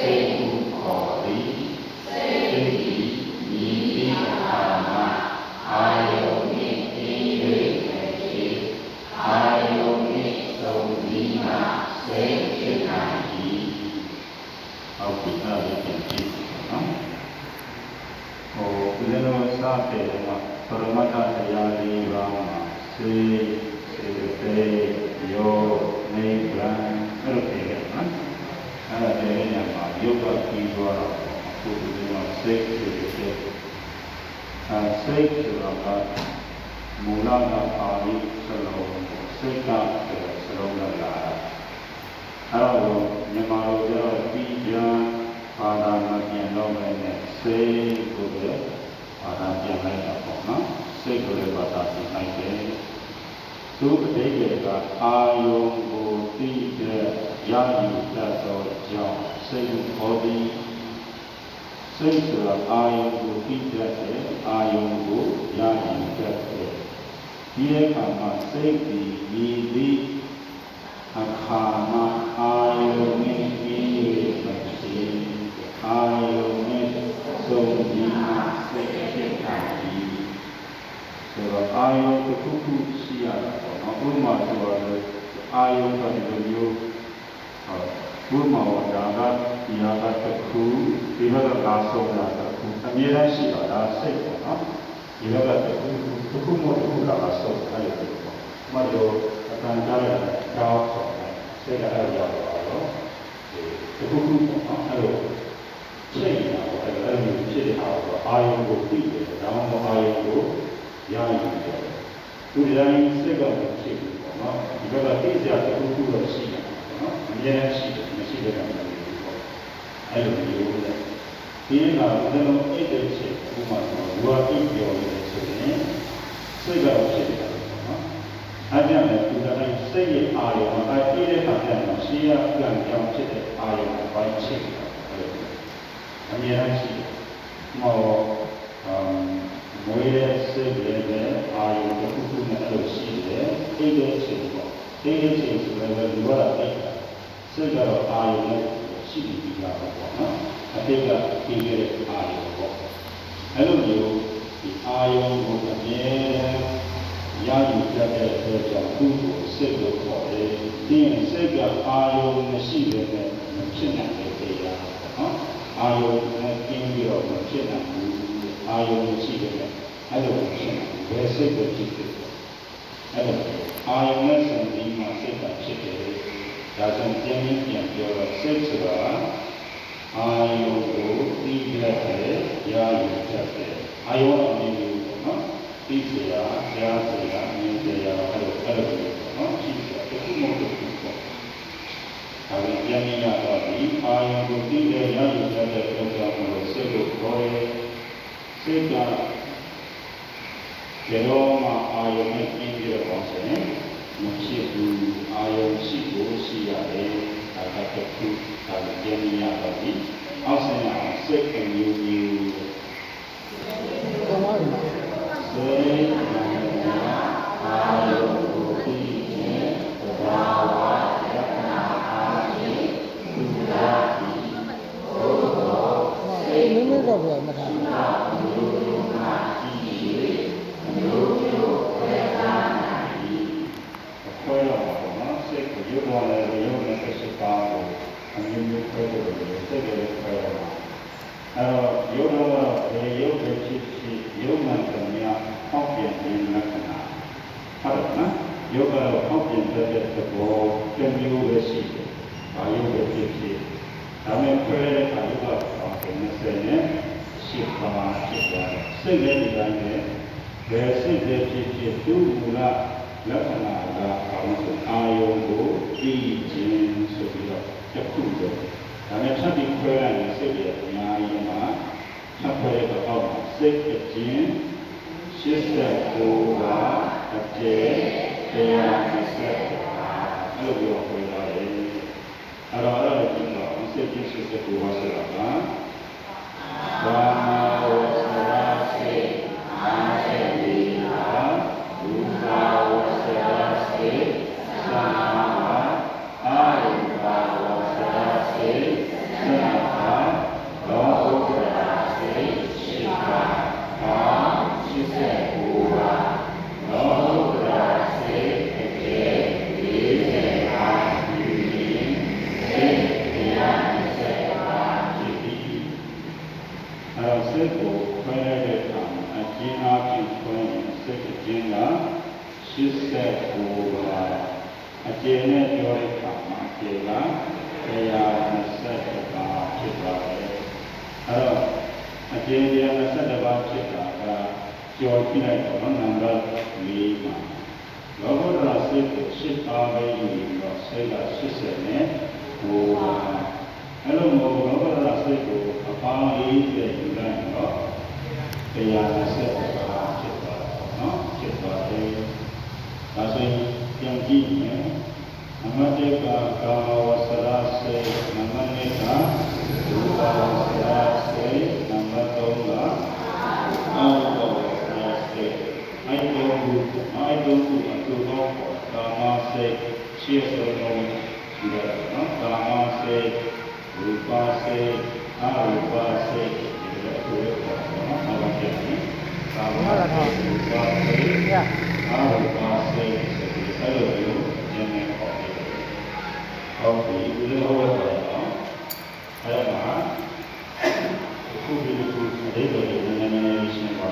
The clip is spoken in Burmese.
စိတ်ဟုခေါ်သည်စိတ်သည်ဤတိအခါမှာအာယုန်နှင့်အင်း၍ဖြစ်အာယုန်နှင့်သုံးပြီးမှစိတ်ဖြစ်နိုင်၏ဟုတ်ပြီအဲ့ဒါလေးပြန်ကြည့်နော်ဟိုဒီလိုစတဲ့ကပရမတ္ထတရားလေးပါမှာစေစေတေယောနိဗ္ဗာန်အဲ့လိုပြောခဲ့နော်အဲ့ဒါလည်းညမှာယုတ်ကပြီးသွားတော့အခုဒီမှာစိတ်စေတေအဲ စိတ်ဆိုတာကမူလကပါဠိစလုံးစိတ်ကဆိုတဲ့စလုံးကလာတာအဲ့တော့မြန်မာလိုပြောပြီးကြဘာသာမပြန်တော့မယ်နဲ့စိတ်ကိုလည်းဘာသာပြန်လိုက်တာပေါ့နော်စိတ်ကိုလည်းဘာသာပြန်လိုက်တယ်သူအတိတ်ကအာယုံကိုသိတဲ့ရယူတတ်သောကြောင့်စိတ်ကိုခေါ်သည် စိတ်ဆိုတာအာယုံကိုသိတတ်တဲ့အာယုံကိုရယူတတ်တဲ့ဒီအခါမှာစိတ်ဒီဤသည်အခါမှာအာယုံနဲ့ဤ၍မရှိအာယုံနဲ့သုံးပြီးမှစိတ်ဖြစ်တာဒီဆိုတော့အာယုံတစ်ခုခုရှိရတာပေါ့နော်ဥပမာဆိုတော့အာယုံကဒီလိုမျိုးဟုတ် ဘုမောဒါကဒီဟာကတစ်ခုဒီဘက်ကလာဆုံးတာတစ်ခုအမြဲတမ်းရှိတာဒါစိတ်ပေါ့နော်ဒီဘက်ကတစ်ခုတစ်ခုမို့တစ်ခုလာဆုံးအဲ့လိုပေါ့မလို့အတန်ကြားရတော့ဆိုတယ်စိတ်ကအဲ့လိုရောက်သွားတော့ဒီတစ်ခုခုပေါ့နော်အဲ့လိုချိန်တာပေါ့အဲ့လိုအဲ့လိုဖြစ်တဲ့ဟာကိုအာယုံကိုသိတယ်ဒါမှမဟုတ်အာယုံကိုရယူတယ်သူဒီတိုင်းစိတ်ကဖြစ်ဘူးပေါ့နော်ဒီဘက်ကသိစရာတစ်ခုခုတော့ရှိတယ်ပေါ့နော်အမြဲတမ်းရှိတယ် မရှိတဲ့ကံတွေပေါ့အဲ့လိုမျိုးလေဒီကဘယ်လိုအိတ်တဲ့ချက်ဥပမာဆိုတော့လူကအိတ်ပြောနေတယ်ဆိုရင်စိတ်ကဖြစ်တယ်ပေါ့နော်အဲ့ဒါနဲ့ဒီတိုင်းစိတ်ရဲ့အာယုံအဲ့ဒီတဲ့ခါကျတော့ရှေးရကံကြောင့်ဖြစ်တဲ့အာယုံအပိုင်းချက်အဲ့လိုအမြဲတမ်းရှိတယ်ဟောအမ်မွေးတဲ့စိတ်တွေနဲ့အာယုံတစ်ခုခုနဲ့အဲ့လိုရှိတယ်အိတ်တဲ့ချက်ပေါ့အိတ်တဲ့ချက်ဆိုတော့လူကအိတ်တာ စိတ်ကတော့အာယုံနဲ့ရှိပြီးသားပေါ့နော်အတိတ်ကပြီးခဲ့တဲ့အာယုံပေါ့အဲ့လိုမျိုးဒီအာယုံကိုအမြဲရယူတတ်တဲ့အတွက်ကြောင့်သူ့ကိုစိတ်လို့ခေါ်တယ်ဒီရင်စိတ်ကအာယုံမရှိတဲ့နဲ့မဖြစ်နိုင်တဲ့တရားပေါ့နော်အာယုံနဲ့ကျင်းပြီးတော့မဖြစ်နိုင်ဘူးအာယုံမရှိတဲ့နဲ့အဲ့လိုဖြစ်နိုင်ဘယ်စိတ်ကိုဖြစ်ဖြစ်အဲ့လိုအာယုံနဲ့ဆံပြီးမှစိတ်ကဖြစ်တယ် ဒါကြောင့်ကျင်းပြန်ပြောတော့စိတ်ဆိုတာအာယုံကိုသိတတ်တယ်ရယူတတ်တယ်အာယုံအမြင်ကိုနော်သိစရာကြားစရာမြင်စရာအဲ့လိုအဲ့လိုပေါ့နော်ရှိစရာတခုမှမဟုတ်ဘူးပေါ့ဒါပေမဲ့ပြန်ရတော့ဒီအာယုံကိုသိတဲ့ရယူတတ်တဲ့ကြောင့်လို့စိတ်ကိုခေါ်ရဲစိတ်ကကျေတော့မှအာယုံနဲ့ပြင်းပြီးတော့ဆိုရင် မဖြစ်ဘူးအာယုံရှိဖို့ရှိရတယ်ဒါကတခုဒါကိုပြန်ရတော့ဒီအောက်ဆိုင်ရာစိတ်အမျိုးမျိုးကောင်းပါပြီစေနာအာယုကိုသိခြင်းသဘာဝလက္ခဏာအားဖြင့်သူရာတိဘုသောဟောမင်းမင်းတော့ပြောမှတ်ထား အမျိုးမျိုးမှကြည့်၍အမျိုးမျိုးခွဲခြားနိုင်၏ အခွဲတော့ပါတော့နော်စိတ်ကိုရုပ်တော်လည်းရုပ်နဲ့ဆက်စပ်ပါကိုအမျိုးမျိုးခွဲလို့စိတ်ကလေးခွဲရမှာအဲတော့ရုပ်တော်ကဘယ်ရုပ်ပဲဖြစ်ဖြစ်ရုပ်မှန်တယ်များဟောက်ပြန်ခြင်းလက္ခဏာဟုတ်တယ်နော်ယောဂတော့အောက်ပြင်တတ်တဲ့သဘောတစ်မျိုးပဲရှိတယ်။ဘာယောဂဖြစ်ဖြစ်ဒါမဲ့ခွဲတဲ့အခါယောဂအောက်ပြင်နဲ့နဲ့ရှိပါဖြစ်သွားတယ်။စိတ်လည်းဒီတိုင်းပဲဘယ်စိတ်ပဲဖြစ်ဖြစ်သူ့မူလ လက္ခဏာကအောင်ဆိုအာယုံကိုသိခြင်းဆိုပြီးတော့တစ်ခုပဲ။ဒါနဲ့ထပ်ပြီးခွဲလိုက်ရင်စိတ်ရဲ့အများကြီးမှာထပ်ခွဲတဲ့အောက်မှာစိတ်အခြင်း89ပါးအကျယ်120ပါးအဲ့လိုပြောပြရတယ်အဲ့တော့အဲ့ဒါကိုကြည့်တော့စိတ်ကြီး89ပါးဆိုတာကဘာဝဆရာစေအာ จิตแต่ภูวาအကျေနဲ့ပြောတဲ့အခါမှာကျေက120ပါးဖြစ်ပါတယ်။အဲတော့အကျေ120ပါးဖြစ်တာကကျော်ပြလိုက်တော့နံပါတ်၄ပါ။လောဘဒရာစိတ်ကို10ပါးပဲယူပြီးတော့စိတ်က80နဲ့ဘူဝါအဲလိုမျိုးလောဘဒရာစိတ်ကိုအပေါင်း40ယူလိုက်တော့120 ပြန်ကြည့်ရင်နံပါတ်1ကကာမဝဆရာစေနံပါတ်2ကဒုက္ခဝဆရာစေနံပါတ်3ကအာဟုဝဆရာစေအဲ့ဒီလို အဲ့လိုမျိုးဉာဏ်နဲ့ဟောပြီးဟောပြီးဒီလိုဟောရအောင်အဲ့ဒါမှာခုပြီးခုအရေးပေါ်ဉာဏ်နဲ့ရှင်းပါ